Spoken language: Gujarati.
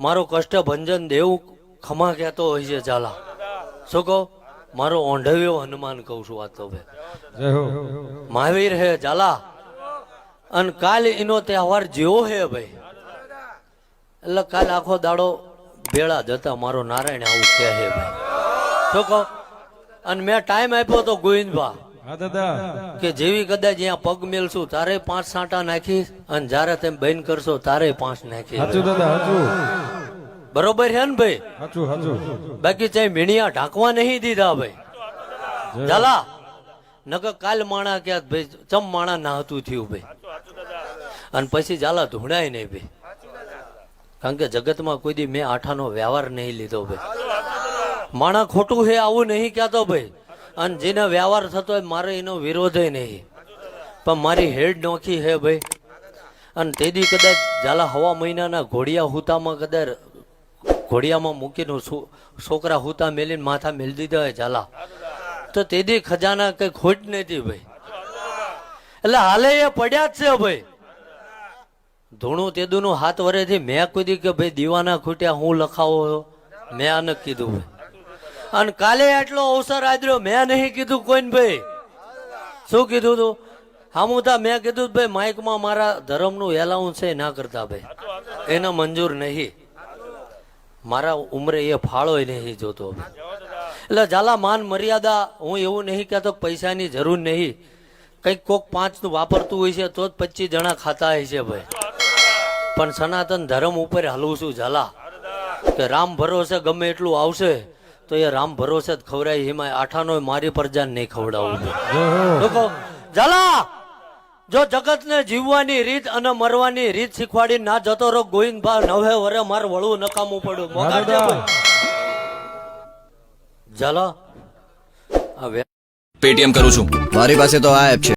મારો કષ્ટ ભંજન દેવ ખમા કહેતો હોય છે ઝાલા. શું કહો? મારો ઓંઢવ્યો હનુમાન કહું છું આ તો ભાઈ મહાવીર હે ઝાલા. અને કાલ એનો તહેવાર જેવો હે ભાઈ. એટલે કાલ આખો દાડો ભેળા જતા મારો નારાયણ આવું કહે હે ભાઈ. શું કહો? અને મેં ટાઈમ આપ્યો તો ગોવિંદભા. હા દાદા. કે જેવી કદાચ અહીંયા પગ મેલશું તારે પાંચ સાંટા નાખીશ અને જ્યારે તમે બહેન કરશો તારે પાંચ દાદા સાચું બરોબર છે ને ભાઈ? બાકી તે મીણિયા ઢાંકવા નહીં દીધા ભાઈ. ચાલા. નકર કાલ માણા ક્યાં ભાઈ ચમ માણા નાહતું થયું ભાઈ. અને પછી ઝાલા ધૂણાય નહીં ભાઈ. કારણ કે જગતમાં કોઈ દી મેં આઠાનો વ્યવહાર નહીં લીધો ભાઈ. માણા ખોટું છે આવું નહીં કહેતો ભાઈ. અને જેને વ્યવહાર થતો હોય મારે એનો વિરોધ નહીં. પણ મારી હેડ નોખી હે ભાઈ. અને તેથી કદાચ ઝાલા હવા મહિનાના ઘોડિયા હુતામાં કદાચ ઘોડિયામાં મૂકીને છોકરા હુતા મેલીને માથા મેલી દીધા હોય ઝાલા. તો તેથી ખજાના કઈ ખોટ નથી ભાઈ. એટલે હાલે એ પડ્યા જ છે ભાઈ. ધૂણું તેદુનું હાથ વરેથી મેં કીધું કે ભાઈ દીવાના ખૂટ્યા હું લખાવો? મેં આને કીધું ભાઈ. અને કાલે આટલો અવસર આદર્યો, મેં નહીં કીધું કોઈને ભાઈ. શું કીધું તું? હામુતા મેં કીધું ભાઈ, માઇકમાં મારા ધર્મનું એલાઉન્સ છે ના કરતા ભાઈ. એને મંજૂર નહીં. મારા ઉમરે એ ફાળો નહીં જોતો એટલે ઝાલા માન મર્યાદા, હું એવું નહીં કહેતો પૈસાની જરૂર નહીં. કંઈક કોક પાંચનું વાપરતું હોય છે, તો જ પચીસ જણા ખાતા હોય છે ભાઈ. પણ સનાતન ધર્મ ઉપર હલવું છું ઝાલા. કે રામ ભરોસે ગમે એટલું આવશે તો એ રામ ભરોસે જ ખવડાય એમાં આઠાનો મારી પ્રજાને નહીં હો. લોકો ઝાલા! જો જગતને જીવવાની રીત અને મરવાની રીત શીખવાડી ના જતો રહો ગોવિંદભા નવે વરે મારે વળવું નકામું પડ્યું. ઝાલા પેટીએમ કરું છું. મારી પાસે તો આ એપ છે.